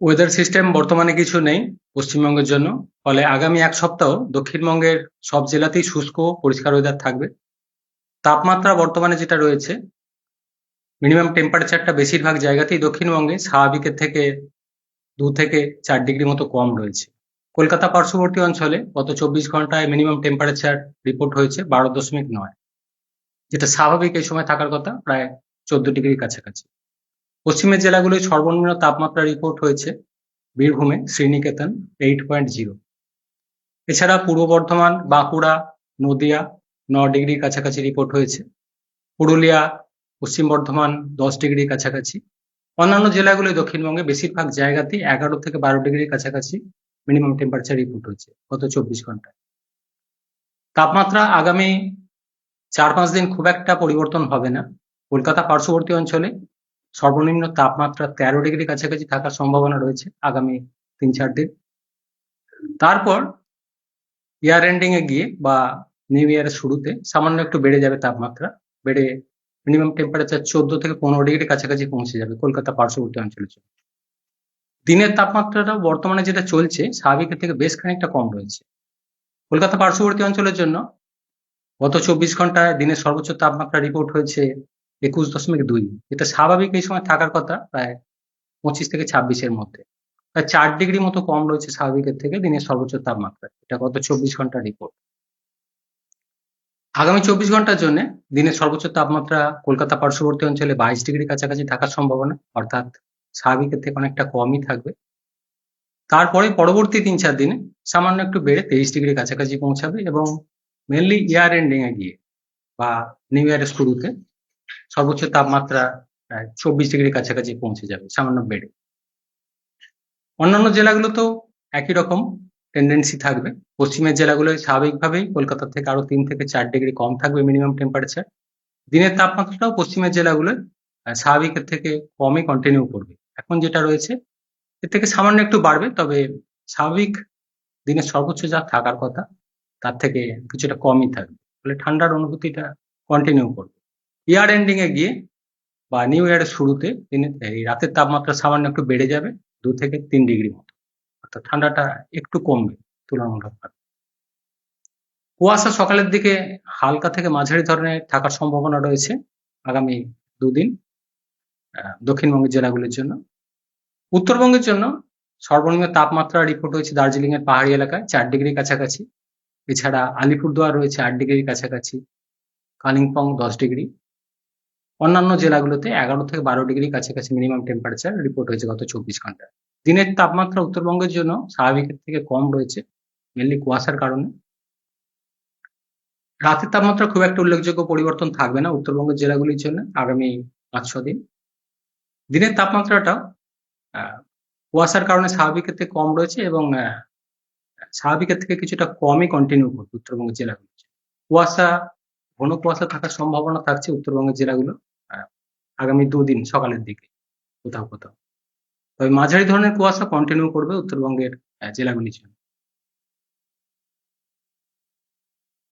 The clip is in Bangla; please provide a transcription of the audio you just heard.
ওয়েদার সিস্টেম বর্তমানে কিছু নেই পশ্চিমবঙ্গের জন্য। ফলে আগামী এক সপ্তাহ দক্ষিণবঙ্গের সব জেলাতেই শুষ্ক, পরিষ্কার ওয়েদার থাকবে। তাপমাত্রা বর্তমানে যেটা রয়েছে মিনিমাম টেম্পারেচারটা বেশিরভাগ জায়গাতেই দক্ষিণবঙ্গে স্বাভাবিকের থেকে দু থেকে চার ডিগ্রি মতো কম রয়েছে। কলকাতা পার্শ্ববর্তী অঞ্চলে গত চব্বিশ ঘন্টায় মিনিমাম টেম্পারেচার রিপোর্ট হয়েছে বারো দশমিক নয়। যেটা স্বাভাবিক এই সময় থাকার কথা, প্রায় চোদ্দ ডিগ্রির কাছাকাছি। পশ্চিমের জেলাগুলোয় সর্বনিম্ন তাপমাত্রা রিপোর্ট হয়েছে বীরভূমে, শ্রীনিকেতন এইট পয়েন্ট জিরো এছাড়া পূর্ব বর্ধমান, বাঁকুড়া, নদিয়া, ন ডিগ্রির কাছাকাছি রিপোর্ট হয়েছে। পুরুলিয়া, পশ্চিম বর্ধমান দশ ডিগ্রির কাছাকাছি। অন্যান্য জেলাগুলোয় দক্ষিণবঙ্গে বেশিরভাগ জায়গাতেই এগারো থেকে বারো ডিগ্রির কাছাকাছি মিনিমাম টেম্পারেচার রিপোর্ট হয়েছে গত চব্বিশ ঘন্টায়। তাপমাত্রা আগামী চার পাঁচ দিন খুব একটা পরিবর্তন হবে না। কলকাতা পার্শ্ববর্তী অঞ্চলে সর্বনিম্ন তাপমাত্রা তেরো ডিগ্রি কাছাকাছি থাকার সম্ভাবনা রয়েছে আগামী তিন চার দিন। তারপর ইয়ার এন্ডিং এ গিয়ে বা নিউ ইয়ারের শুরুতে সামান্য একটু বেড়ে যাবে তাপমাত্রা, বেড়ে মিনিমাম টেম্পারেচার চোদ্দ থেকে পনেরো ডিগ্রি কাছাকাছি পৌঁছে যাবে কলকাতা পার্শ্ববর্তী অঞ্চলের জন্য দিনের তাপমাত্রাটা বর্তমানে যেটা চলছে স্বাভাবিকের থেকে বেশ খানিকটা কম রয়েছে। কলকাতা পার্শ্ববর্তী অঞ্চলের জন্য গত চব্বিশ ঘন্টায় দিনের সর্বোচ্চ তাপমাত্রা রিপোর্ট হয়েছে একুশ দশমিক দুই। যেটা স্বাভাবিক এই সময় থাকার কথা প্রায় পঁচিশ থেকে ছাব্বিশের মধ্যে। প্রায় চার ডিগ্রি মতো কম রয়েছে স্বাভাবিকের থেকে দিনের সর্বোচ্চ তাপমাত্রা। এটা গত চব্বিশ ঘণ্টার রিপোর্ট আগামী চব্বিশ ঘণ্টার জন্য দিনের সর্বোচ্চ তাপমাত্রা কলকাতা পার্শ্ববর্তী অঞ্চলে বাইশ ডিগ্রি কাছাকাছি থাকার সম্ভাবনা, অর্থাৎ স্বাভাবিকের থেকে অনেকটা কমই থাকবে। তারপরে পরবর্তী তিন চার দিনে সামান্য একটু বেড়ে তেইশ ডিগ্রি কাছাকাছি পৌঁছাবে এবং মেনলি ইয়ার এন্ডিং এ গিয়ে বা নিউ ইয়ারের শুরুতে সর্বোচ্চ তাপমাত্রা চব্বিশ ডিগ্রি কাছাকাছি পৌঁছে যাবে, সামান্য বেড়ে। অন্যান্য জেলাগুলোতেও একই রকম টেন্ডেন্সি থাকবে। পশ্চিমের জেলাগুলোয় স্বাভাবিকভাবেই কলকাতা থেকে আরও তিন থেকে চার ডিগ্রি কম থাকবে মিনিমাম টেম্পারেচার দিনের তাপমাত্রাটাও পশ্চিমের জেলাগুলোয় স্বাভাবিকের থেকে কমই কন্টিনিউ করবে। এখন যেটা রয়েছে, এর থেকে সামান্য একটু বাড়বে, তবে স্বাভাবিক দিনের সর্বোচ্চ যা থাকার কথা, তার থেকে কিছুটা কমই থাকবে। ফলে ঠান্ডার অনুভূতিটা কন্টিনিউ করবে। ইয়ার এন্ডিং এ গিয়ে বা নিউ ইয়ারের শুরুতে এই রাতের তাপমাত্রা সামান্য একটু বেড়ে যাবে, দু থেকে তিন ডিগ্রি মতো। অর্থাৎ ঠান্ডাটা একটু কমবে তুলনামূলকভাবে। কুয়াশা সকালের দিকে হালকা থেকে মাঝারি ধরনের থাকার সম্ভাবনা রয়েছে আগামী দুদিন দক্ষিণবঙ্গের জেলাগুলির জন্য। উত্তরবঙ্গের জন্য সর্বনিম্ন তাপমাত্রা রিপোর্ট হয়েছে দার্জিলিং এর পাহাড়ি এলাকায় চার ডিগ্রি কাছাকাছি। এছাড়া আলিপুরদুয়ার রয়েছে আট ডিগ্রি কাছাকাছি। কালিম্পং দশ ডিগ্রি অন্যান্য জেলাগুলোতে এগারো থেকে বারো ডিগ্রি কাছাকাছি মিনিমাম টেম্পারেচার রিপোর্ট হয়েছে গত চব্বিশ ঘন্টায় দিনের তাপমাত্রা উত্তরবঙ্গের জন্য স্বাভাবিকের থেকে কম রয়েছে মেনলি কুয়াশার কারণে। রাতের তাপমাত্রা খুব একটা উল্লেখযোগ্য পরিবর্তন থাকবে না উত্তরবঙ্গের জেলাগুলির জন্য আগামী পাঁচ ছ দিন। দিনের তাপমাত্রাটা কুয়াশার কারণে স্বাভাবিকের থেকে কম রয়েছে এবং স্বাভাবিকের থেকে কিছুটা কমই কন্টিনিউ করবে উত্তরবঙ্গের জেলাগুলো কুয়াশা ঘন কুয়াশা থাকার সম্ভাবনা থাকছে উত্তরবঙ্গের জেলাগুলো আগামী দুদিন সকালের দিকে, কোথাও কোথাও। তবে মাঝারি ধরনের কুয়াশা কন্টিনিউ করবে উত্তরবঙ্গের জেলাগুলির জন্য।